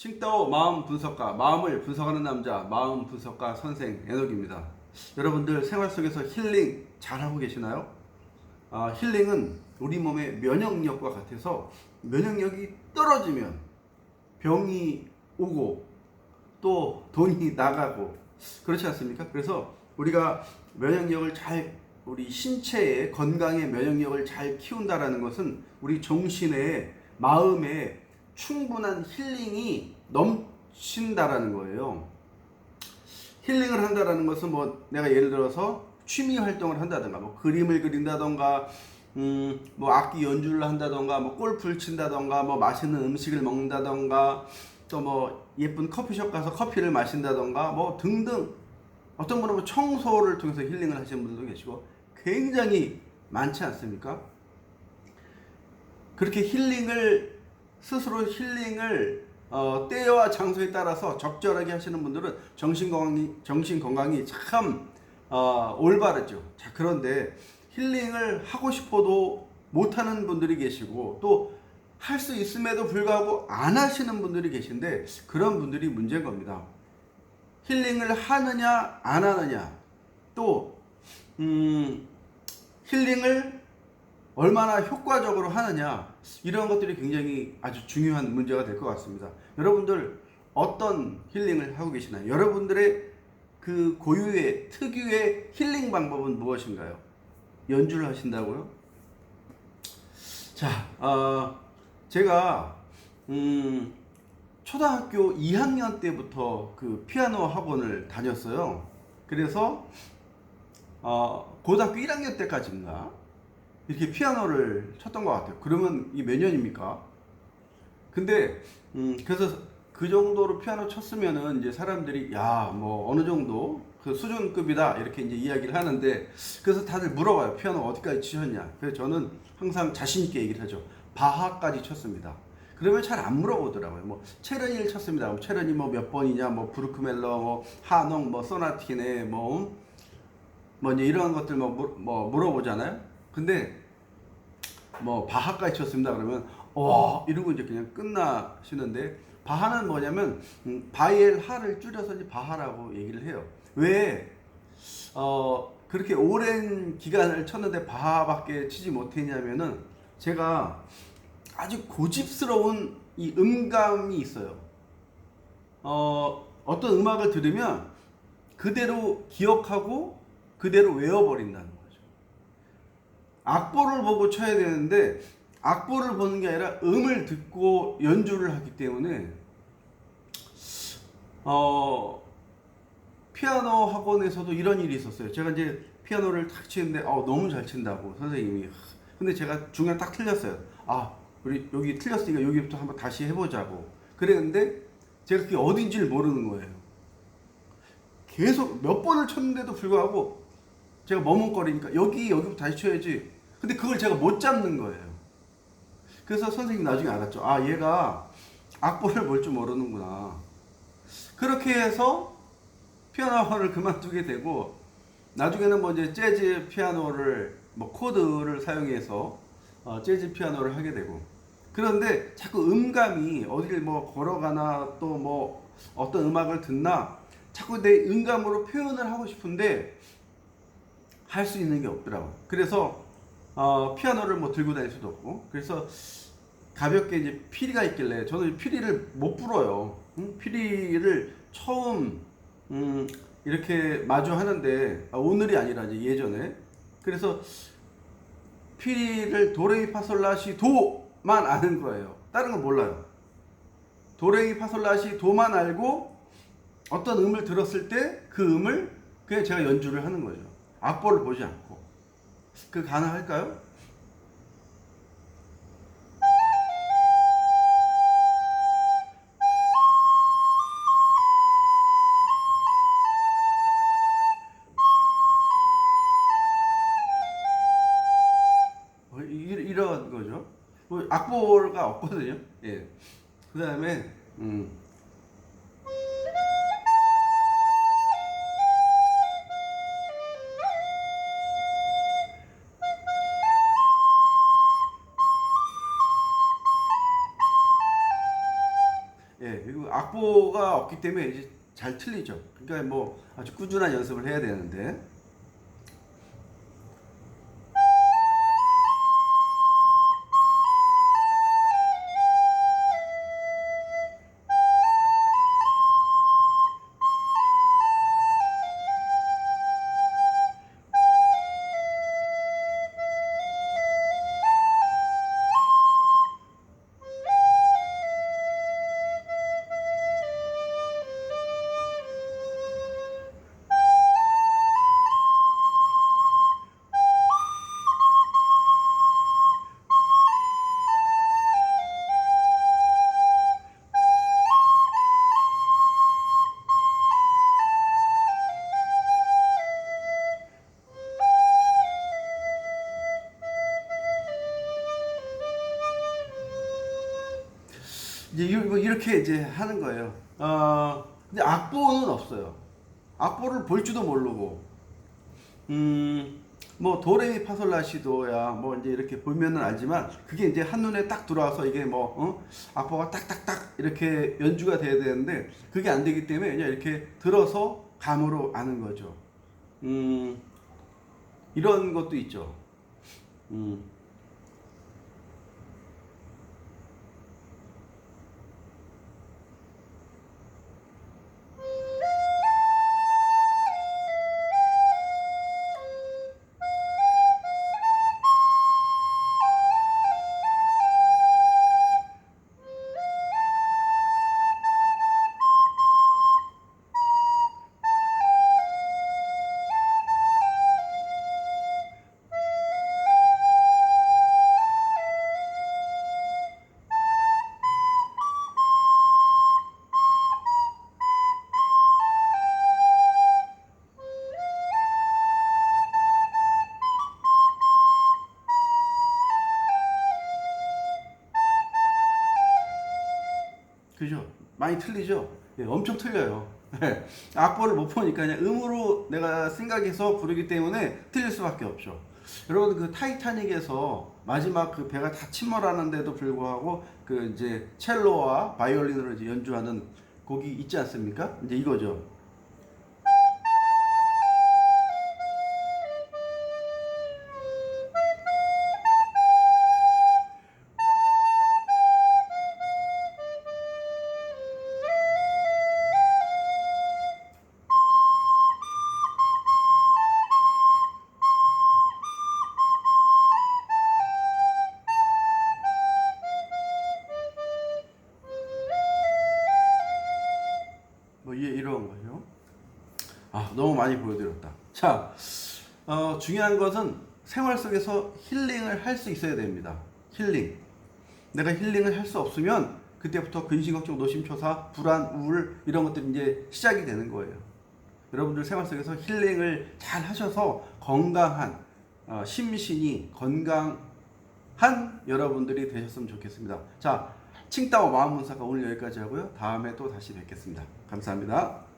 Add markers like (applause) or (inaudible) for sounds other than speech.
칭따오 마음 분석가, 마음을 분석하는 남자, 마음 분석가 선생 에녹입니다. 여러분들 생활 속에서 힐링 잘하고 계시나요? 아, 힐링은 우리 몸의 면역력과 같아서 면역력이 떨어지면 병이 오고 또 돈이 (laughs) 나가고 그렇지 않습니까? 그래서 우리가 면역력을 잘 우리 신체의 건강의 면역력을 잘 키운다라는 것은 우리 정신의 마음에 충분한 힐링이 넘친다라는 거예요. 힐링을 한다라는 것은 뭐 내가 예를 들어서 취미 활동을 한다든가 뭐 그림을 그린다던가 음, 뭐 악기 연주를 한다던가 뭐 골프를 친다던가 뭐 맛있는 음식을 먹는다던가 또 뭐 예쁜 커피숍 가서 커피를 마신다던가 뭐 등등 어떤 분은 뭐 청소를 통해서 힐링을 하시는 분들도 계시고 굉장히 많지 않습니까? 그렇게 힐링을 스스로 힐링을 어, 때와 장소에 따라서 적절하게 하시는 분들은 정신 건강이 정신 건강이 참 어, 올바르죠. 자 그런데 힐링을 하고 싶어도 못하는 분들이 계시고 또 할 수 있음에도 불구하고 안 하시는 분들이 계신데 그런 분들이 문제인 겁니다. 힐링을 하느냐 안 하느냐 또 음, 힐링을 얼마나 효과적으로 하느냐 이런 것들이 굉장히 아주 중요한 문제가 될 것 같습니다. 여러분들 어떤 힐링을 하고 계시나요? 여러분들의 그 고유의 특유의 힐링 방법은 무엇인가요? 연주를 하신다고요? 자, 어, 제가 음, 초등학교 2학년 때부터 그 피아노 학원을 다녔어요. 그래서 어, 고등학교 1학년 때까지인가 이렇게 피아노를 쳤던 것 같아요. 그러면 이몇 년입니까? 근데 음, 그래서 그 정도로 피아노 쳤으면은 이제 사람들이 야 뭐 어느 정도 그 수준급이다 이렇게 이제 이야기를 하는데 그래서 다들 물어봐요. 피아노 어디까지 치셨냐. 그래서 저는 항상 자신 있게 얘기를 하죠. 바하까지 쳤습니다. 그러면 잘 안 물어보더라고요. 뭐 체르니를 쳤습니다. 뭐 체르니 뭐 몇 번이냐. 뭐 브루크멜러 뭐 하농 뭐 소나티네 뭐뭐 이제 이런 것들 뭐, 물- 뭐 물어보잖아요. 근데 뭐 바하까지 쳤습니다. 그러면 와 이러고 이제 그냥 끝나시는데 바하는 뭐냐면 음, 바이엘 하를 줄여서 이제 바하라고 얘기를 해요. 왜 어, 그렇게 오랜 기간을 쳤는데 바하밖에 치지 못했냐면은 제가 아주 고집스러운 이 음감이 있어요. 어, 어떤 음악을 들으면 그대로 기억하고 그대로 외워버린다는. 악보를 보고 쳐야 되는데 악보를 보는 게 아니라 음을 듣고 연주를 하기 때문에 어 피아노 학원에서도 이런 일이 있었어요. 제가 이제 피아노를 탁 치는데 어, 너무 잘 친다고 선생님이. 근데 제가 중간 딱 틀렸어요. 아 우리 여기 틀렸으니까 여기부터 한번 다시 해보자고. 그랬는데 제가 그게 어딘지를 모르는 거예요. 계속 몇 번을 쳤는데도 불구하고 제가 머뭇거리니까 여기 여기부터 다시 쳐야지. 근데 그걸 제가 못 잡는 거예요. 그래서 선생님 나중에 알았죠. 아 얘가 악보를 볼 줄 모르는구나. 그렇게 해서 피아노 학원을 (laughs) 그만두게 되고 나중에는 뭐 이제 재즈 피아노를 뭐 코드를 사용해서 어, 재즈 피아노를 하게 되고 그런데 자꾸 음감이 어디를 뭐 걸어가나 또 뭐 어떤 음악을 듣나 자꾸 내 음감으로 표현을 하고 싶은데 할 수 있는 게 없더라고. 그래서 어, 피아노를 뭐 들고 다닐 수도 없고 그래서 가볍게 이제 피리가 있길래 저는 피리를 못 불어요. 응? 피리를 처음 음, 이렇게 마주 하는데 아, 오늘이 아니라 이제 예전에 그래서 피리를 도레미파솔라시 도만 아는 거예요. 다른 건 몰라요. 도레미파솔라시 도만 알고 어떤 음을 들었을 때 그 음을 그냥 제가 연주를 하는 거죠. 악보를 보지 않고. 그 가능할까요? 어, 이- 이런 거죠. 뭐 악보가 없거든요. 예. 그 다음에 음. 악보가 없기 때문에 이제 잘 틀리죠. 그러니까 뭐 아주 꾸준한 연습을 해야 되는데. 이제 이- 뭐 이렇게 이제 하는 거예요. 어, 근데 악보는 없어요. 악보를 볼 줄도 모르고, 음, 뭐 도레미 파솔라시도야 뭐 이제 이렇게 보면은 알지만 그게 이제 한 눈에 딱 들어와서 이게 뭐 어? 악보가 딱딱딱 이렇게 연주가 돼야 되는데 그게 안 되기 때문에 그냥 이렇게 들어서 감으로 아는 거죠. 음, 이런 것도 있죠. 음. 그죠? 많이 틀리죠? 예, 엄청 틀려요. 예, 악보를 못 보니까 그냥 음으로 내가 생각해서 부르기 때문에 틀릴 수밖에 없죠. 여러분 그 타이타닉에서 마지막 그 배가 다 침몰하는데도 불구하고 그 이제 첼로와 바이올린으로 이제 연주하는 곡이 있지 않습니까? 이제 이거죠. 아 너무 많이 보여드렸다. 자, 어, 중요한 것은 생활 속에서 힐링을 할 수 있어야 됩니다. 힐링. 내가 힐링을 할 수 없으면 그때부터 근심, 걱정, 노심초사, 불안, 우울 이런 것들이 이제 시작이 되는 거예요. 여러분들 생활 속에서 힐링을 잘 하셔서 건강한 어, 심신이 건강한 여러분들이 되셨으면 좋겠습니다. 자, 칭따오 마음문사가 오늘 여기까지 하고요. 다음에 또 다시 뵙겠습니다. 감사합니다.